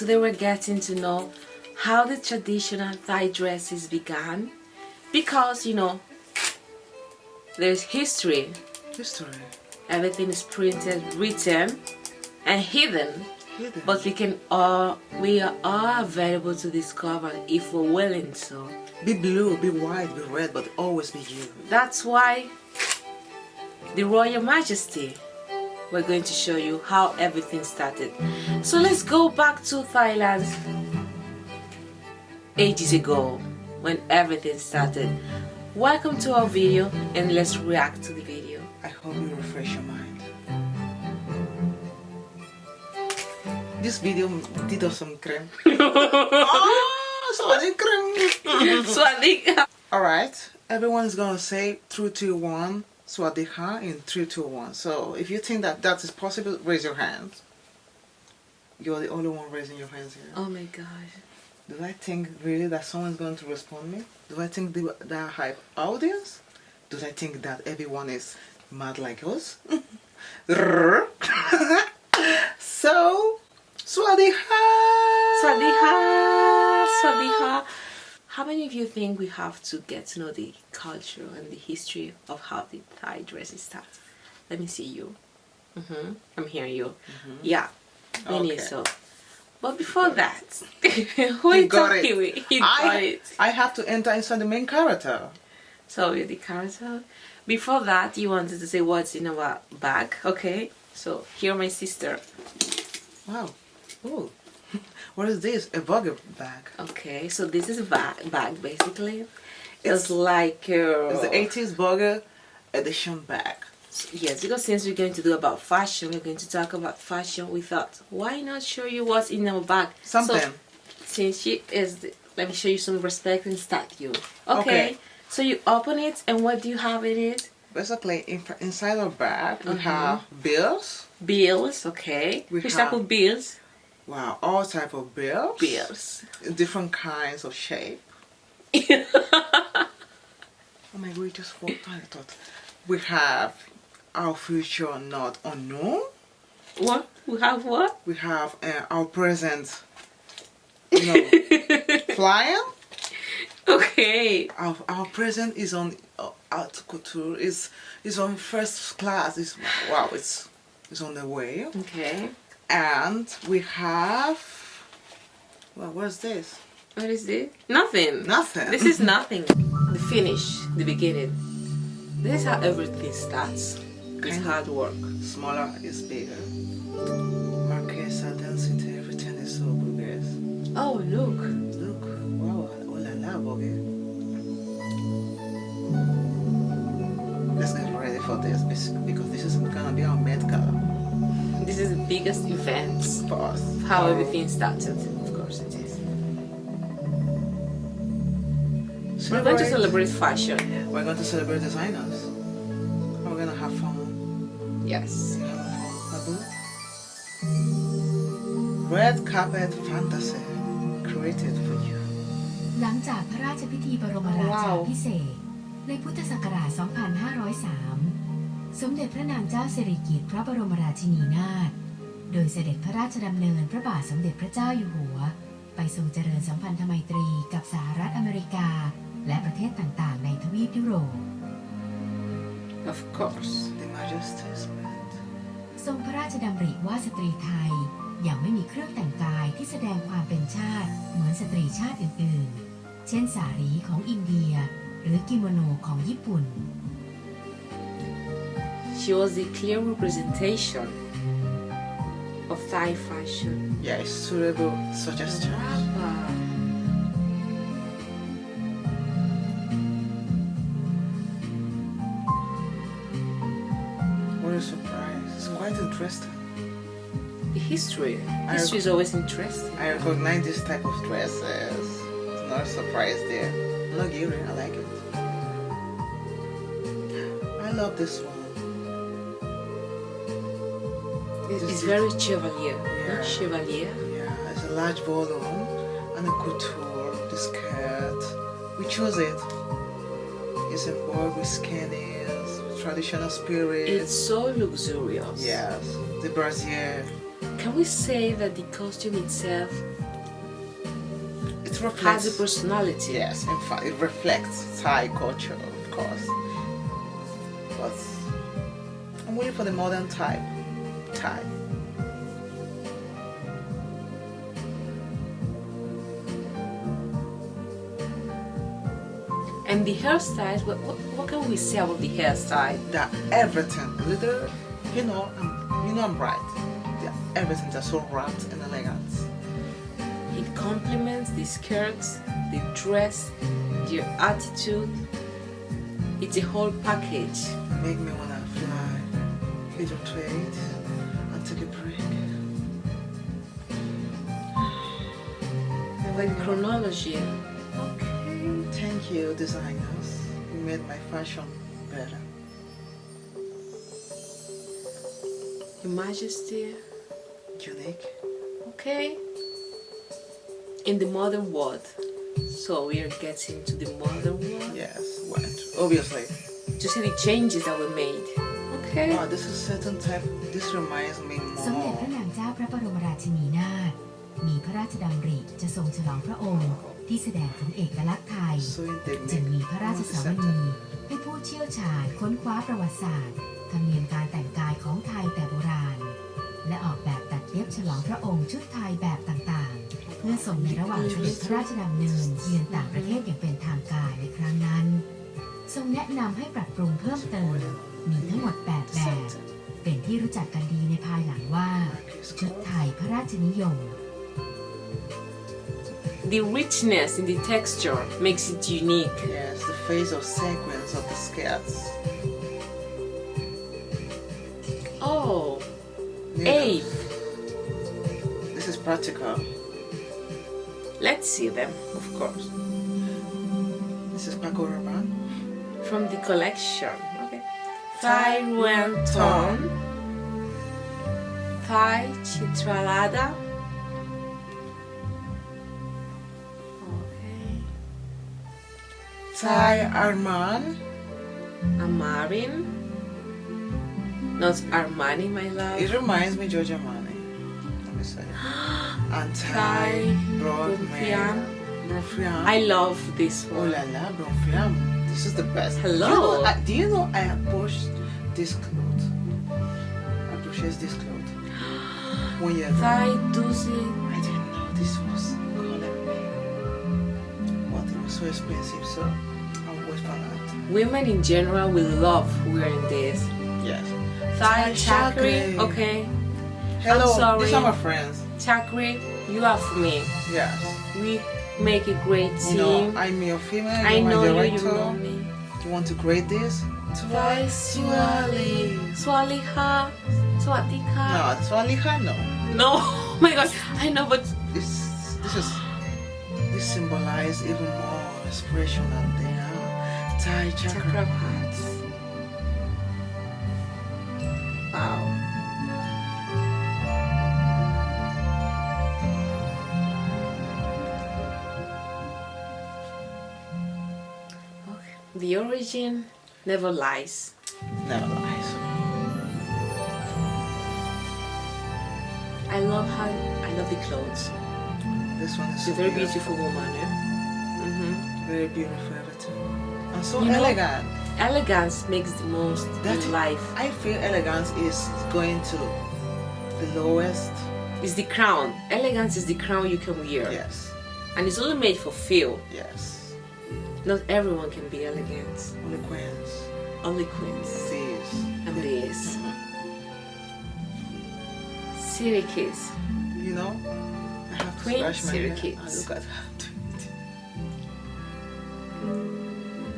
today we're getting to know how the traditional Thai dresses began because you know there's history History. everything is printed written and hidden Hidden. but we can all we are all available to discover if we're willing so Be blue, be white, be red, but always be you. that's why the royal majesty we're going to show you how everything started so let's go back to thailand ages ago when everything started welcome to our video and let's react to the video I hope you refresh your mind. This video did us some cream. oh, sorry, cream. Swadik. Alright, everyone's gonna say 3, 2, 1, Swadika in 3, 2, 1. So if you think that that is possible, raise your hand. You're the only one raising your hands here. oh my gosh Do I think really that someone's going to respond me? Do I think that they have audience? Do I think that everyone is mad like us? How many of you think we have to get to know the culture and the history of how the Thai dresses start? Let me see you. hmm I'm hearing you. Yeah, we need Okay. so. But before that, who is got talking it. with? He got I, it. I have to enter inside the main character. So the character. Before that, you wanted to say what's in our bag, okay? So here, my sister. Wow. Oh. What is this? A Vogue bag. Okay, so this is a bag, bag basically. It's, like uh, It's the 80s Vogue edition bag. Yes, because since we're going to do about fashion, we're going to talk about fashion. We thought, why not show you what's in our bag? Something. So, since she is, the, let me show you some respect and start you. Okay. Okay. So you open it, and what do you have in it? Basically, in, inside our bag, we Mhm. have bills. Bills. Okay. We Which have- type of bills? Wow, all type of bills. Bills. Different kinds of shape. Oh my god, we just out. I thought we have our future not unknown. what? We have what? We have uh, our present, you know, flying. Okay. Our, our present is on uh, couture. is is on first class. Is wow, it's it's on the way. Okay. And we have. Well, what's this? What is this? Nothing. Nothing. This is nothing. The finish, the beginning. This is how everything starts. It's Kind hard work. Smaller is bigger. Marquesa density, everything is so good, guys. Oh, look. Look, wow, oh la la. Let's get ready for this because this is gonna be our med Gala This is the biggest event for us. of how everything started. Of course it is. We're going to celebrate fashion. We're going to celebrate designers. We're gonna have fun. Yes. Have fun, Abu. Red carpet fantasy created for you. หลังจากพระราชพิธีบรมราชา ว้าว พิเศษกในพุทธศักราช 2503 สมเด็จพระนางเจ้าสิริกิติ์พระบรมราชินีนาถ โดยเสด็จพระราชดำเนินพระบาทสมเด็จพระเจ้าอยู่หัว ไปทรงเจริญสัมพันธไมตรีกับสหรัฐอเมริกา และประเทศต่างๆ ในทวีปยุโรป Of course. The Majesty's Band. ทรงพระราชดำริว่าสตรีไทยยังไม่มีเครื่องแต่งกายที่แสดงความเป็นชาติเหมือนสตรีชาติอื่นๆ เช่นสารีของอินเดีย หรือกิโมโนของญี่ปุ่น She was a clear representation of Thai fashion. Yes, suitable suggestion. What a surprise. It's quite interesting. The history. History is always interesting. I recognize this type of dresses. It's not a surprise there. Luxury, I like it. I love this one. It's, it's very chevalier. Yeah. Chevalier. Yeah, it's a large volume and a couture, the skirt. We choose it. It's embroidered with skinnies, traditional spirits. It's so luxurious. Yes, the brassiere. Can we say that the costume itself it reflects, has a personality. Yes, in fact, it reflects Thai culture, of course. But I'm waiting for the modern type. Thai. And the hairstyle, what, what, what can we say about the hairstyle? That everything, literally, you know, I'm, you know, I'm right. Everything just so wrapped in elegance. It complements the skirts, the dress, your attitude. It's a whole package. Make me wanna fly, hit your trade, like chronology. Okay. Thank you, designers. You made my fashion better. Your Majesty, unique. Okay. In the modern world. So we are getting to the modern world. Yes, what? Obviously. To see the changes that were made. Okay. Oh, this is a certain type. This reminds me more. ชดำริจะทรงฉลองพระองค์ ที่แสดงถึงเอกลักษณ์ไทย จึงมีพระราชสาวนีให้ผู้เชี่ยวชาญค้นคว้าประวัติศาสตร์ธรรมเนียมการแต่งกายของไทยแต่โบราณ และออกแบบตัดเย็บฉลองพระองค์ชุดไทยแบบต่างๆ เพื่อส่งในระหว่างเสด็จพระราชดำเนินเยือนต่างประเทศอย่างเป็นทางการในครั้งนั้น ทรงแนะนำให้ปรับปรุงเพิ่มเติมมีทั้งหมด 8 แบบ เป็นที่รู้จักกันดีในภายหลังว่า ชุดไทยพระราชนิยม The richness in the texture makes it unique. Yes, the phase of sequence of the skirts. Oh, Needles. hey, This is practical. let's see them, of course. This is Paco Rabanne. From the collection. Okay. Thai Ruan Ton. Thai Chitralada. Thai Arman. Amarin. Not Armani, my love. It reminds me Giorgio Armani. Let me say. And Thai Thai Bronfian. Broadman. Bronfian. I love this Oh one. la la, Bronfian. This is the best. Hello. Do you know I, do you know I have pushed this cloth? I purchased this cloth one year ago. Thai Dusi. I didn't know this was calling me. But it was so expensive, so Women in general will love wearing this. Yes. Thai Thai chakri. chakri. Okay. Hello, sorry. these are my friends. Chakri, you are for me. Yes. We make a great You know, team. I'm your female. I you're my know you, director. you know me. You want to grade this? Thai Swali. Swaliha. Swatika. No, Swaliha, no. No. Oh my god. I know, but This, this is, this symbolizes even more expression than they are. Thai chakra. Wow. Okay. The origin never lies. Never lies. I love how I love the clothes. This one is She's a very beautiful woman. Yeah? hmm Very beautiful, everything. And so You know- elegant. Elegance makes the most That in life. I feel elegance is going to the lowest. It's the crown. Elegance is the crown you can wear. Yes. And it's only made for feel. Yes. Not everyone can be elegant. Only queens. Only queens. Thieves. And these. Syracuse. You know, I have to Queen scratch my. Syracuse. I look at her.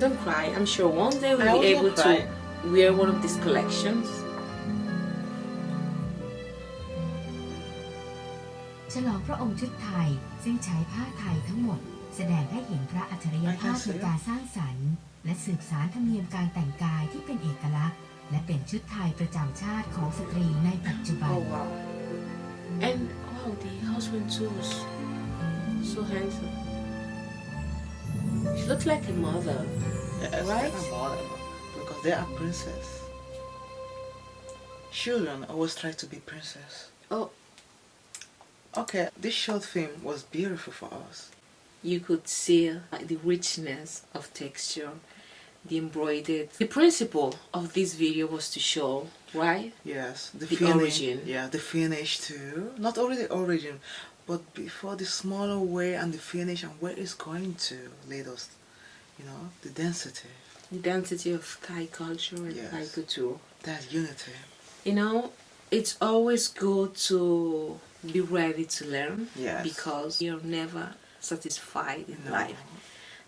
Don't cry. I'm sure one day I we'll will be not able cry. to wear one of these collections. ฉลองพระองค์ชุดไทยซึ่งใช้ผ้าไทยทั้งหมด แสดงให้เห็นพระอัจฉริยภาพในการสร้างสรรค์ และสืบสารธรรมเนียมการแต่งกายที่เป็นเอกลักษณ์ และเป็นชุดไทยประจำชาติของสตรีในปัจจุบัน Oh wow. And wow, the husband too was so handsome. Looks like a mother. Yes, Right? are modern because they are princess. Children always try to be princess. Oh, Okay, this short film was beautiful for us. you could see like, the richness of texture, the embroidered. The principle of this video was to show, right? Yes, the, The finish, origin. Yeah, the finish too. Not only the origin, but before the smaller way and the finish and where it's going to lead us. You know, the density, The density of Thai culture and Yes. Thai couture. that unity. You know, it's always good to be ready to learn Yes. because you're never satisfied in No. life.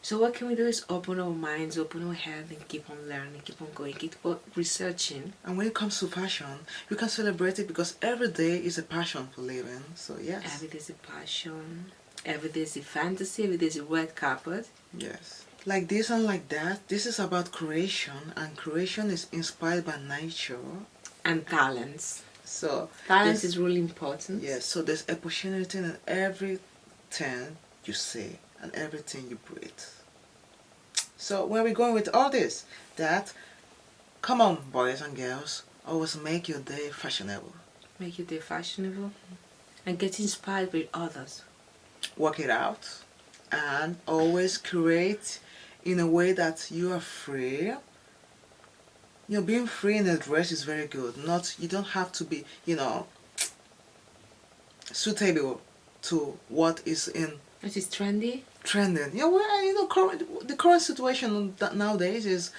So what can we do is open our minds, open our head, and keep on learning, keep on going, keep on researching. And when it comes to fashion, you can celebrate it because every day is a passion for living. So yes, Every day is a passion. Every day is a fantasy. Every day is a red carpet. yes. Like this and like that, this is about creation, and creation is inspired by nature. And talents. So talents is really important. Yes, so there's opportunity in everything you say and everything you breathe. So where are we going with all this? That, come on, boys and girls, always make your day fashionable. Make your day fashionable. And get inspired by others. Work it out, and always create in a way that you are free. You know, being free in a dress is very good. Not you don't have to be, you know, suitable to what is in It is trendy. trending. Yeah, well, you know, current, the current situation that nowadays is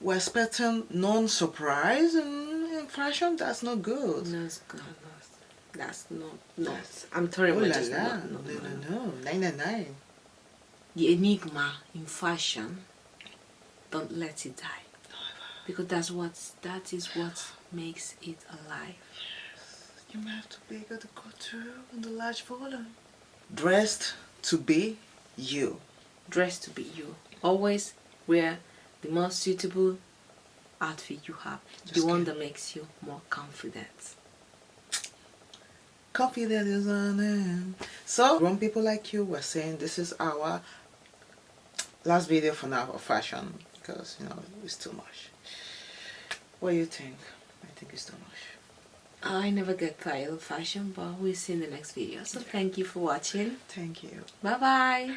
we're expecting non-surprise in, in fashion. That's not good. No, it's not. not- That's not. Not. I'm telling Oh you, la just la. not, No, not, no, not. no. Nine, nine, nine. The enigma in fashion. Don't let it die. Because that's what that is what makes it alive. You might have to bigger the couture and the large volume. Dressed to be you. Dressed to be you. Always wear the most suitable outfit you have. Just the one that makes you more confident. Confident is on it. So, grown people like you were saying this is our last video for now of fashion because, you know, it's too much. What do you think? I think it's too much. I never get tired of fashion, but we'll see in the next video. So thank you for watching. Thank you. Bye bye.